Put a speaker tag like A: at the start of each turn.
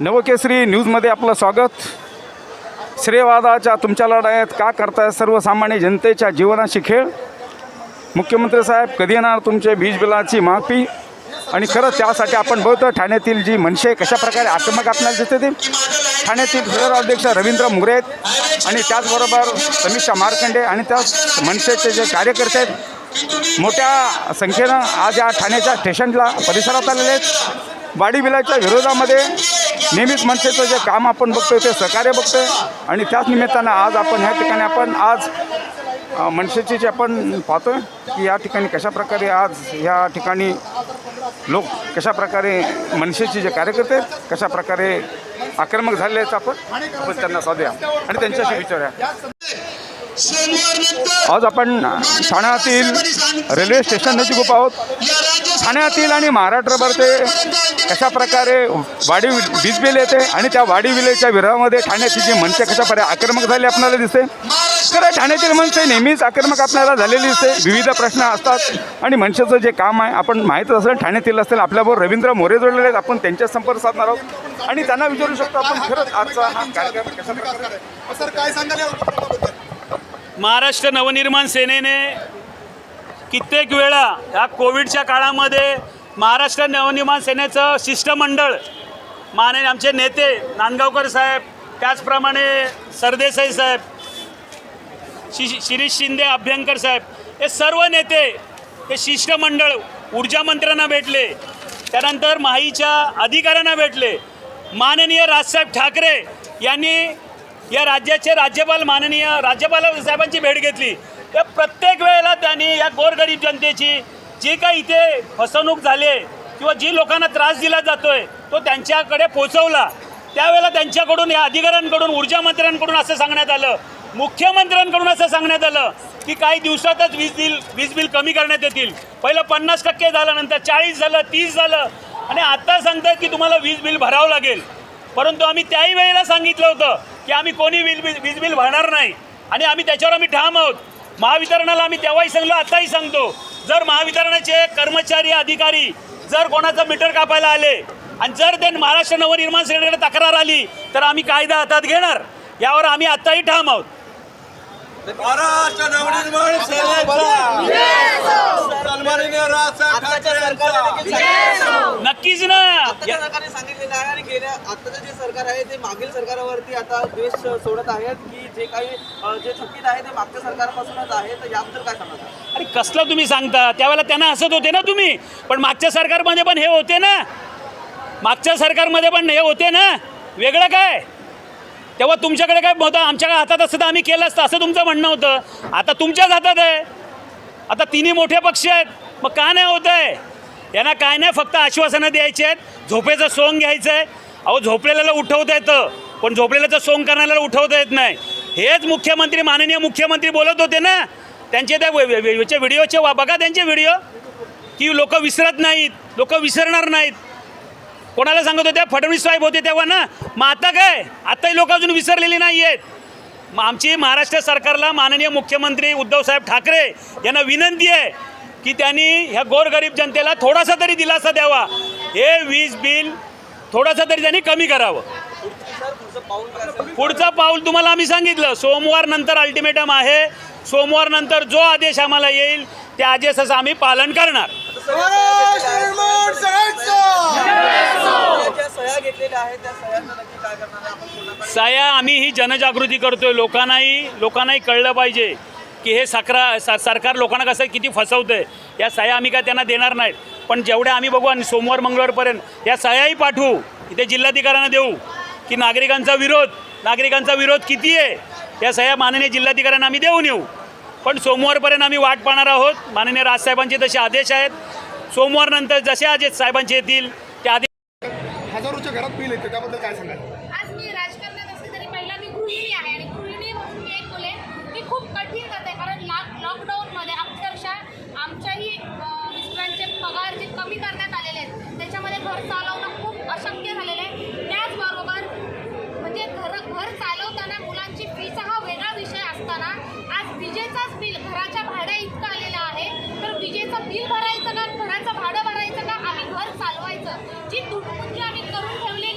A: नवकेसरी न्यूजमध्ये आपलं स्वागत. श्रेयवादाच्या तुमच्या लढाईत का करताय सर्वसामान्य जनतेच्या जीवनाशी खेळ? मुख्यमंत्री साहेब कधी येणार तुमचे वीज बिलाची माफी? आणि खरंच त्यासाठी आपण बघतो ठाण्यातील जी मनसे कशाप्रकारे आक्रमक आपल्याला दिसते ते? ठाण्यातील शहर अध्यक्ष रवींद्र मुगरे आहेत. आणि त्याचबरोबर समीक्षा मार्कंडे आणि त्याच मनसेचे जे कार्यकर्ते आहेत मोठ्या संख्येनं आज या ठाण्याच्या स्टेशनला परिसरात आलेले आहेत. वाडी बिलाच्या विरोधामध्ये नेहमीच मनसेचं जे काम आपण बघतोय ते सहकार्य बघतोय. आणि त्याच निमित्तानं आज आपण ह्या ठिकाणी आपण आज मनसेचे जे आपण पाहतोय की या ठिकाणी कशा प्रकारे आज या ठिकाणी लोक कशा प्रकारे मनसेचे जे कार्यकर्ते आहेत कशा प्रकारे आक्रमक झाले आहेत आपण आपण त्यांना साधूया आणि त्यांच्याशी विचारूया. आज आपण ठाण्यातील रेल्वे स्टेशन नजीक आहोत. ठाण्यातील आणि महाराष्ट्रभर ते कशा प्रकारे वाढीव वीज बिल येते आणि त्या वाढीव विलेच्या विरोधामध्ये ठाण्याची जी मनसे कशा प्रकारे आक्रमक झाली आपल्याला दिसते. खरं ठाण्यातील मनसे नेहमीच आक्रमक आपल्याला झालेली दिसते. विविध प्रश्न असतात आणि मनसेचं जे काम आहे आपण माहीतच असेल ठाण्यातील असेल आपल्याबरोबर रवींद्र मोरे जोडलेले आहेत आपण त्यांच्या संपर्क साधणार आहोत. आणि त्यांना विचारू शकतो आपण खरंच आजचा हा कार्यक्रम कशा प्रकारे
B: सर काय सांगाल
C: महाराष्ट्र नवनिर्माण सेनेने कित्येक वेळा ह्या कोविडच्या काळामध्ये महाराष्ट्र नवनिर्माण सेनेचं शिष्टमंडळ माने आमचे नेते नांदगावकर साहेब त्याचप्रमाणे सरदेसाई साहेब शि शिरीष शिंदे अभ्यंकर साहेब हे सर्व नेते हे शिष्टमंडळ ऊर्जा मंत्र्यांना भेटले त्यानंतर माहीच्या अधिकाऱ्यांना भेटले. माननीय राजसाहेब ठाकरे यांनी या राज्याचे राज्यपाल माननीय राज्यपाल साहेबांची भेट घेतली. या प्रत्येक वेळेला त्यांनी या गोरगरीब जनतेची जी काही इथे फसवणूक झाली आहे किंवा जी लोकांना त्रास दिला जातोय तो त्यांच्याकडे पोचवला त्यावेळेला त्यांच्याकडून या अधिकाऱ्यांकडून ऊर्जा मंत्र्यांकडून असं सांगण्यात आलं. मुख्यमंत्र्यांकडून असं सांगण्यात आलं की काही दिवसातच वीज बिल वीज बिल कमी करण्यात येतील. पहिलं पन्नास टक्के झालं नंतर चाळीस झालं तीस झालं. आणि आता सांगतात की तुम्हाला वीज बिल भरावं लागेल. परंतु आम्ही त्याही वेळेला सांगितलं होतं की आम्ही कोणी वीज बिल वीज बिल भरणार नाही. आणि आम्ही त्याच्यावर आम्ही ठाम आहोत. महावितरणाला आम्ही तेव्हाही सांगलो आताही सांगतो. जर महावितरणाचे कर्मचारी अधिकारी जर कोणाचं मीटर कापायला आले आणि जर ते महाराष्ट्र नवनिर्माण सेनेकडे तक्रार आली तर आम्ही कायदा हातात घेणार. यावर आम्ही आताही ठाम आहोत.
B: महाराष्ट्र नवनिर्माण सेनेचा सन्माननीय राजसाहेब ठाकरे यांचा.
C: नक्कीच ना.
D: सरकारने सांगितलेलं आहे आणि गेल्या आताचं जे सरकार आहे ते मागील सरकारवरती आता द्वेष सोडत आहेत की जे काही अ, जे चुकीत आहे ते मागच्या सरकारपासूनच आहे. तर याबद्दल काय सांगणार?
C: अरे कसलं तुम्ही सांगता? त्यावेळेला त्यांना हसत होते ना तुम्ही. पण मागच्या सरकारमध्ये पण हे होते ना. मागच्या सरकारमध्ये पण हे होते ना. वेगळं काय? तेव्हा तुमच्याकडे काय होतं? आमच्या हातात असतं तर आम्ही केलं असतं. असं तुमचं म्हणणं होतं. आता तुमच्याच हातात आहे. आता तिन्ही मोठे पक्ष आहेत. मग का नाही होत आहे? यांना काय नाही फक्त आश्वासनं द्यायची आहेत. झोपेचं सोंग घ्यायचं आहे. अहो झोपलेल्याला उठवता येतं पण झोपलेल्याचं सोंग करणाऱ्याला उठवता येत नाही. हेच मुख्यमंत्री माननीय मुख्यमंत्री बोलत होते ना. त्यांचे त्या व्हिडिओचे वा बघा त्यांचे व्हिडिओ. की लोक विसरत नाहीत लोक विसरणार नाहीत. कोणाला सांगत होत्या? फडणवीस साहेब होते तेव्हा ना. मग आता काय? आताही लोक अजून विसरलेली नाही आहेत मग आमची महाराष्ट्र सरकारला माननीय मुख्यमंत्री उद्धवसाहेब ठाकरे यांना विनंती आहे. की त्यांनी ह्या गोरगरीब जनतेला थोडासा तरी दिलासा द्यावा. हे वीज बिल थोडासा तरी त्यांनी कमी करावं.
D: पुढचं पाऊल
C: तुम्हाला आम्ही सांगितलं सोमवार नंतर अल्टिमेटम आहे. सोमवार नंतर जो आदेश आम्हाला येईल त्या आदेशाचं आम्ही पालन करणार. साया आम्ही ही जनजागृती करतोय. लोकांनाही लोकांनाही कळलं पाहिजे. की हे सकरा स सरकार लोकांना कसं किती फसवतंय या साया आम्ही काय त्यांना देणार नाहीत. पण जेवढ्या आम्ही बघू आणि सोमवार मंगळवारपर्यंत या सायाही पाठवू. इथे जिल्हाधिकाऱ्यांना देऊ की नागरिकांचा विरोध नागरिकांचा विरोध किती आहे या सह्या माननीय जिल्हाधिकाऱ्यांना आम्ही देऊन येऊ. पण सोमवारपर्यंत आम्ही वाट पाहणार आहोत. माननीय राजसाहेबांचे तसे आदेश आहेत. सोमवारनंतर जसे आदेश साहेबांचे येतील त्या आदेश
B: हजारोच्या घरात बिल येते त्याबद्दल काय सांगाल?
E: आज मी राजकारणात असले तरी पहिला मी गृहिणी आहे आणि गृहिणी म्हणून मी एक बोलेन. की खूप कठीण लॉकडाऊनमध्ये अक्षरशः आमच्याही मिस्टरांचे पगार जे कमी करण्यात आलेले आहेत त्याच्यामध्ये घर चालवणं खूप अशक्य झालेलं आहे. त्याचबरोबर म्हणजे घर घर चालवताना मुलांची फीचा हा वेगळा विषय असताना आज विजेचाच बिल घराच्या भाड्या इतकं आलेलं आहे तर विजेचं बिल भरायचं का घराचं भाडं भरायचं का आम्ही घर चालवायचं. जी तुटपुंजी आम्ही करून ठेवली